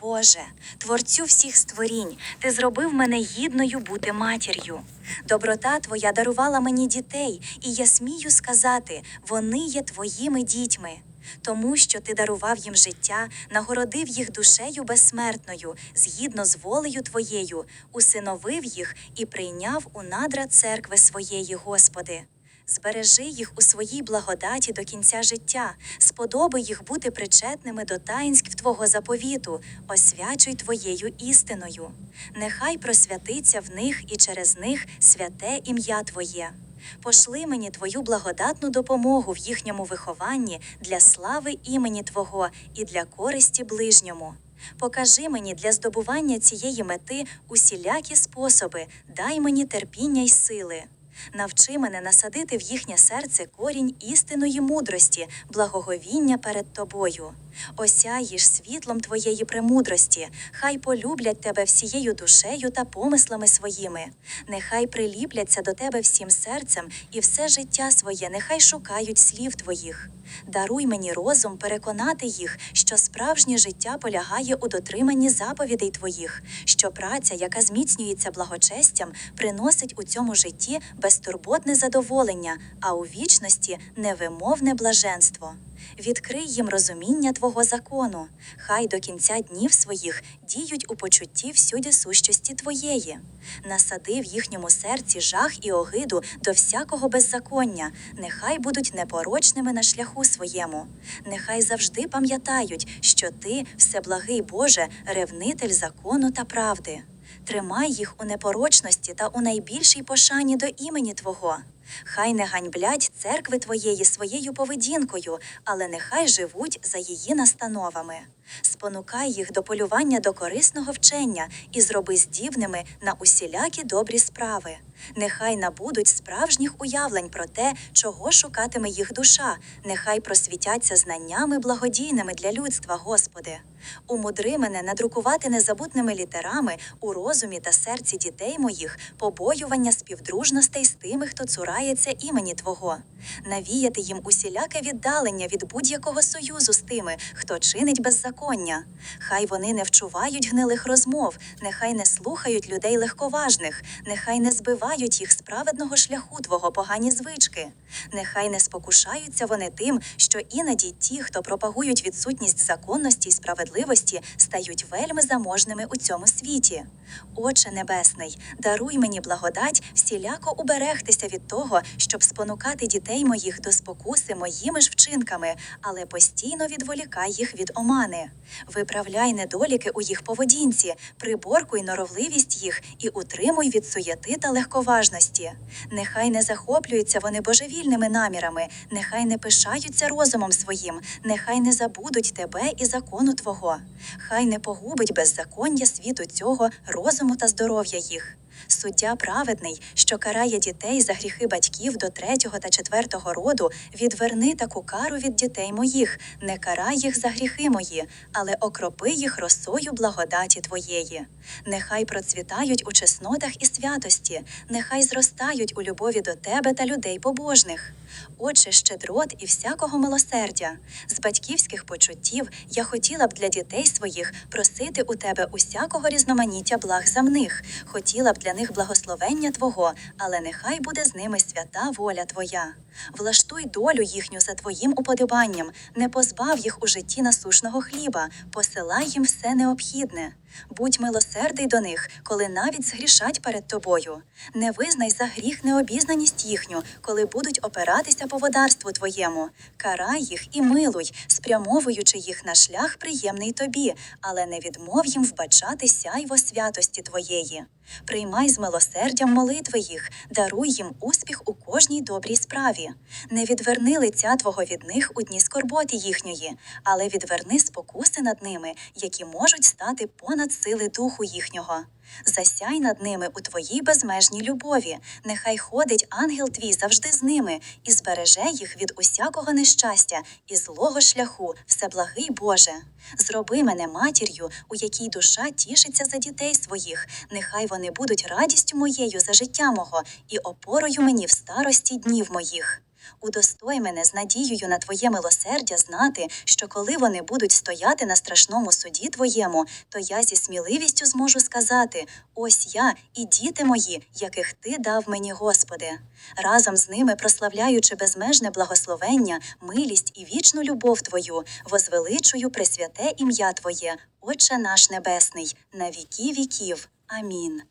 Боже, творцю всіх створінь, ти зробив мене гідною бути матір'ю. Доброта твоя дарувала мені дітей, і я смію сказати, вони є твоїми дітьми. Тому що ти дарував їм життя, нагородив їх душею безсмертною, згідно з волею твоєю, усиновив їх і прийняв у надра церкви своєї, Господи. Збережи їх у своїй благодаті до кінця життя, сподоби їх бути причетними до таїнств Твого заповіту, освячуй Твоєю істиною. Нехай просвятиться в них і через них святе ім'я Твоє. Пошли мені Твою благодатну допомогу в їхньому вихованні для слави імені Твого і для користі ближньому. Покажи мені для здобування цієї мети усілякі способи, дай мені терпіння й сили. Навчи мене насадити в їхнє серце корінь істинної мудрості, благоговіння перед тобою. Осяїш світлом твоєї премудрості, хай полюблять тебе всією душею та помислами своїми. Нехай приліпляться до тебе всім серцем і все життя своє, нехай шукають слів твоїх. Даруй мені розум переконати їх, що справжнє життя полягає у дотриманні заповідей твоїх, що праця, яка зміцнюється благочестям, приносить у цьому житті безтурботне задоволення, а у вічності невимовне блаженство. Відкрий їм розуміння Твого закону, хай до кінця днів своїх діють у почутті всюди сущості Твоєї. Насади в їхньому серці жах і огиду до всякого беззаконня, нехай будуть непорочними на шляху своєму. Нехай завжди пам'ятають, що Ти, всеблагий Боже, ревнитель закону та правди. Тримай їх у непорочності та у найбільшій пошані до імені Твого. Хай не ганьблять церкви твоєї своєю поведінкою, але нехай живуть за її настановами. Спонукай їх до полювання до корисного вчення і зроби здібними на усілякі добрі справи. Нехай набудуть справжніх уявлень про те, чого шукатиме їх душа, нехай просвітяться знаннями благодійними для людства, Господи. Умудри мене надрукувати незабутними літерами у розумі та серці дітей моїх побоювання співдружностей з тими, хто цурається імені Твого, навіяти їм усіляке віддалення від будь-якого союзу з тими, хто чинить беззаконня. Хай вони не вчувають гнилих розмов, нехай не слухають людей легковажних, нехай не збивають їх з праведного шляху Твого погані звички. Нехай не спокушаються вони тим, що іноді ті, хто пропагують відсутність законності й справедливості, стають вельми заможними у цьому світі. Отче Небесний, даруй мені благодать всіляко уберегтися від того, щоб спонукати дітей моїх до спокуси моїми ж вчинками, але постійно відволікай їх від омани. Виправляй недоліки у їх поведінці, приборкуй норовливість їх і утримуй від суєти та легковажності. Нехай не захоплюються вони божевільними намірами, нехай не пишаються розумом своїм, нехай не забудуть тебе і закону Твого. Хай не погубить беззаконня світу цього розуму та здоров'я їх. Суддя праведний, що карає дітей за гріхи батьків до третього та четвертого роду, відверни таку кару від дітей моїх, не карай їх за гріхи мої, але окропи їх росою благодаті твоєї. Нехай процвітають у чеснотах і святості, нехай зростають у любові до тебе та людей побожних. Отче, щедрот і всякого милосердя. З батьківських почуттів я хотіла б для дітей своїх просити у тебе усякого різноманіття благ земних, хотіла б для них благословення Твого, але нехай буде з ними свята воля Твоя. Влаштуй долю їхню за Твоїм уподобанням, не позбав їх у житті насушного хліба, посилай їм все необхідне. Будь милосердий до них, коли навіть згрішать перед тобою. Не визнай за гріх необізнаність їхню, коли будуть опиратися по водарству твоєму. Карай їх і милуй, спрямовуючи їх на шлях приємний тобі, але не відмов їм вбачати сяйво святості твоєї. Приймай з милосердям молитви їх, даруй їм успіх у кожній добрій справі. Не відверни лиця Твого від них у дні скорботи їхньої, але відверни спокуси над ними, які можуть стати понад сили духу їхнього. Засяй над ними у твоїй безмежній любові. Нехай ходить ангел твій завжди з ними і збереже їх від усякого нещастя і злого шляху, всеблагий Боже. Зроби мене матір'ю, у якій душа тішиться за дітей своїх. Нехай вони будуть радістю моєю за життя мого і опорою мені в старості днів моїх. Удостой мене з надією на Твоє милосердя знати, що коли вони будуть стояти на страшному суді Твоєму, то я зі сміливістю зможу сказати: ось я і діти мої, яких Ти дав мені, Господи. Разом з ними, прославляючи безмежне благословення, милість і вічну любов Твою, возвеличую пресвяте ім'я Твоє, Отче наш Небесний, на віки віків. Амін.